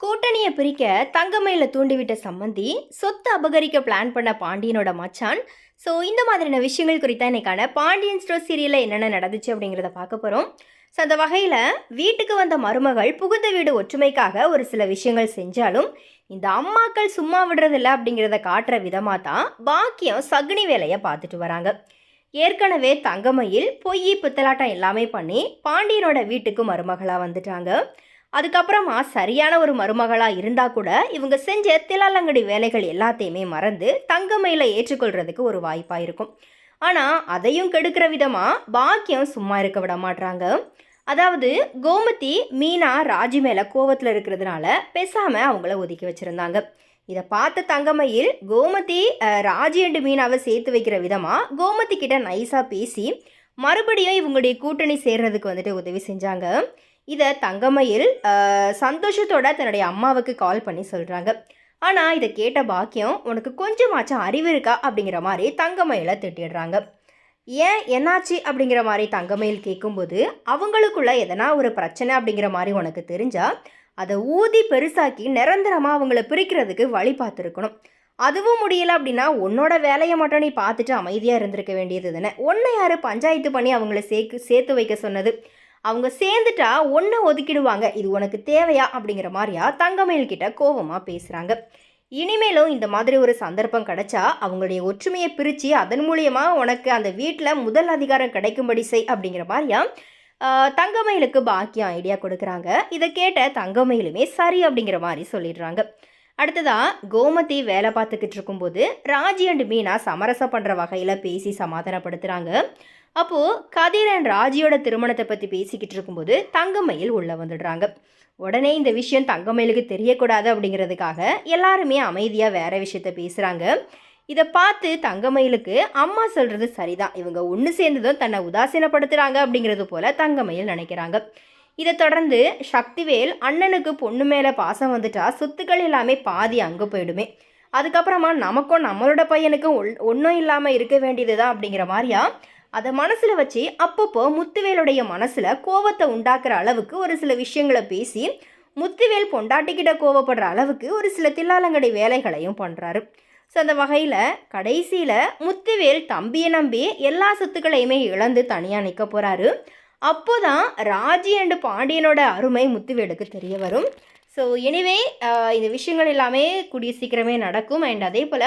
கூட்டணியை பிரிக்க தங்கமயில தூண்டிவிட்ட சம்மந்தி சொத்து அபகரிக்க பிளான் பண்ண பாண்டியனோட மச்சான். ஸோ இந்த மாதிரியான விஷயங்கள் குறித்தா இன்றைக்கான பாண்டியன் ஸ்டோர் சீரியலில் என்னென்ன நடந்துச்சு அப்படிங்கிறத பார்க்க போகிறோம் ஸோ அந்த வகையில் வீட்டுக்கு வந்த மருமகள் புகுந்த வீடு ஒற்றுமைக்காக ஒரு சில விஷயங்கள் செஞ்சாலும் இந்த அம்மாக்கள் சும்மா விடுறதில்ல அப்படிங்கிறத காட்டுற விதமாக தான் பாக்கியம் சகுனி வேலையை பார்த்துட்டு வராங்க. ஏற்கனவே தங்கமயில் பொய் புத்தலாட்டம் எல்லாமே பண்ணி பாண்டியனோட வீட்டுக்கு மருமகளாக வந்துட்டாங்க. அதுக்கப்புறமா சரியான ஒரு மருமகளாக இருந்தால் கூட இவங்க செஞ்ச திலாலங்கடி வேலைகள் எல்லாத்தையுமே மறந்து தங்கமையில் ஏற்றுக்கொள்கிறதுக்கு ஒரு வாய்ப்பாக இருக்கும். ஆனால் அதையும் கெடுக்கிற விதமாக பாக்கியம் சும்மா இருக்க விட மாட்டாங்க அதாவது கோமதி மீனா ராஜி மேலே கோவத்தில் இருக்கிறதுனால பேசாமல் அவங்கள ஒதுக்கி வச்சுருந்தாங்க. இதை பார்த்த தங்கமையில் கோமதி ராஜி அண்டு மீனாவை சேர்த்து வைக்கிற விதமாக கோமதி கிட்ட நைஸாக பேசி மறுபடியும் இவங்களுடைய கூட்டணி சேர்றதுக்கு வந்துட்டு உதவி செஞ்சாங்க. இதை தங்கமயில் சந்தோஷத்தோட தன்னுடைய அம்மாவுக்கு கால் பண்ணி சொல்கிறாங்க ஆனால் இதை கேட்ட பாக்கியம் உனக்கு கொஞ்சமாச்சும் அறிவு இருக்கா? அப்படிங்கிற மாதிரி தங்கமயிலை திட்டிடுறாங்க. ஏன்? என்னாச்சு? அப்படிங்கிற மாதிரி தங்கமயில் கேட்கும்போது அவங்களுக்குள்ள எதனா ஒரு பிரச்சனை? அப்படிங்கிற மாதிரி உனக்கு தெரிஞ்சால் அதை ஊதி பெருசாக்கி நிரந்தரமாக அவங்கள பிரிக்கிறதுக்கு வழி பார்த்துருக்கணும் அதுவும் முடியல அப்படின்னா உன்னோட வேலையை மட்டும் நீ பார்த்துட்டு அமைதியாக இருந்திருக்க வேண்டியது தானே. ஒன்றை யார் பஞ்சாயத்து பண்ணி அவங்கள சேர்க்கு சேர்த்து வைக்க சொன்னது? அவங்க சேர்ந்துட்டா ஒன்றை ஒதுக்கிடுவாங்க. இது உனக்கு தேவையா? அப்படிங்கிற மாதிரியா தங்கமயில் கிட்ட கோவமாக பேசுகிறாங்க இனிமேலும் இந்த மாதிரி ஒரு சந்தர்ப்பம் கிடைச்சா அவங்களுடைய ஒற்றுமையை பிரித்து அதன் மூலியமாக உனக்கு அந்த வீட்டில் முதல் அதிகாரம் கிடைக்கும்படி செய் அப்படிங்கிற மாதிரியா தங்கமயிலுக்கு பாக்கியம் ஐடியா கொடுக்குறாங்க. இதை கேட்ட தங்கமயிலுமே சரி அப்படிங்கிற மாதிரி சொல்லிடுறாங்க. அடுத்ததா கோமதி வேலை பார்த்துக்கிட்டு இருக்கும்போது ராஜி அண்ட் மீனா சமரசம் பண்ணுற வகையில் பேசி சமாதானப்படுத்துகிறாங்க அப்போது கதிர் அண்ட் ராஜியோட திருமணத்தை பற்றி பேசிக்கிட்டு இருக்கும்போது தங்கமயில் உள்ளே வந்துடுறாங்க. உடனே இந்த விஷயம் தங்கமயிலுக்கு தெரியக்கூடாது அப்படிங்கிறதுக்காக எல்லாருமே அமைதியாக வேற விஷயத்த பேசுகிறாங்க இதை பார்த்து தங்கமயிலுக்கு அம்மா சொல்கிறது சரிதான். இவங்க ஒன்று சேர்ந்ததும் தன்னை உதாசீனப்படுத்துகிறாங்க அப்படிங்கிறது போல தங்கமயில் நினைக்கிறாங்க. இதை தொடர்ந்து சக்திவேல் அண்ணனுக்கு பொண்ணு மேலே பாசம் வந்துட்டா சொத்துக்கள் எல்லாமே பாதி அங்கே போயிடுமே. அதுக்கப்புறமா நமக்கும் நம்மளோட பையனுக்கும் ஒன்றும் இல்லாமல் இருக்க வேண்டியது தான் அப்படிங்கிற மாதிரியா அதை மனசில் வச்சு அப்பப்போ முத்துவேலுடைய மனசில் கோவத்தை உண்டாக்குற அளவுக்கு ஒரு சில விஷயங்களை பேசி முத்துவேல் பொண்டாட்டிக்கிட்ட கோவப்படுற அளவுக்கு ஒரு சில தில்லாலங்கடை வேலைகளையும் பண்ணுறாரு ஸோ அந்த வகையில் கடைசியில் முத்துவேல் தம்பியை நம்பி எல்லா சொத்துக்களையுமே இழந்து தனியாக நிற்க போகிறாரு அப்போதான் ராஜி அண்டு பாண்டியனோட அருமை முத்துவேலுக்கு தெரிய வரும். ஸோ எனிவே இந்த விஷயங்கள் எல்லாமே கூடிய சீக்கிரமே நடக்கும். அண்ட் அதே போல்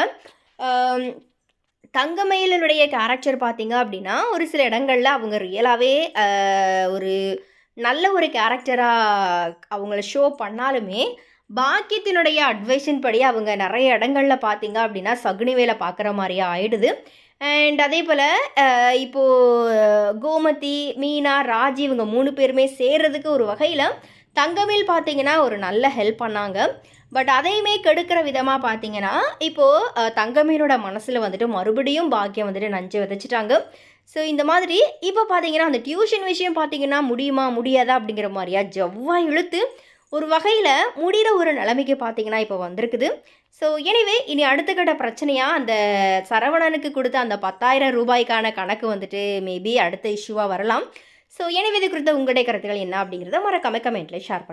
தங்கமயிலனுடைய கேரக்டர் பார்த்தீங்க அப்படின்னா ஒரு சில இடங்களில் அவங்க ரியலாகவே ஒரு நல்ல ஒரு கேரக்டராக அவங்கள ஷோ பண்ணாலுமே பாக்கியத்தினுடைய அட்வைஸின் படி அவங்க நிறைய இடங்களில் பார்த்தீங்க அப்படின்னா சகுனி வேலை பார்க்குற மாதிரியே ஆயிடுது. அண்ட் அதே போல் இப்போது கோமதி மீனா ராஜி இவங்க மூணு பேருமே சேர்றதுக்கு ஒரு வகையில் தங்கமேல் பார்த்தீங்கன்னா ஒரு நல்ல ஹெல்ப் பண்ணாங்க. பட் அதையுமே கெடுக்கிற விதமாக பார்த்தீங்கன்னா இப்போது தங்கமேலோட மனசில் வந்துட்டு மறுபடியும் பாக்கியம் வந்துட்டு நஞ்சு விதைச்சிட்டாங்க. ஸோ இந்த மாதிரி இப்போ பார்த்தீங்கன்னா அந்த டியூஷன் விஷயம் பார்த்தீங்கன்னா முடியுமா முடியாதா அப்படிங்கிற மாதிரியா ஜவ்வா இழுத்து ஒரு வகையில் முடிகிற ஒரு நிலைமைக்கு பார்த்தீங்கன்னா இப்போ வந்திருக்குது. ஸோ எனிவே இனி அடுத்த கட்ட பிரச்சனையாக அந்த சரவணனுக்கு கொடுத்த அந்த பத்தாயிரம் ரூபாய்க்கான கணக்கு வந்துட்டு மேபி அடுத்த இஷ்யூவாக வரலாம். ஸோ எனவே இது குறித்த உங்களுடைய கருத்துக்கள் என்ன அப்படிங்கிறத மறக்காம கமெண்ட்டில் ஷேர் பண்ணுங்கள்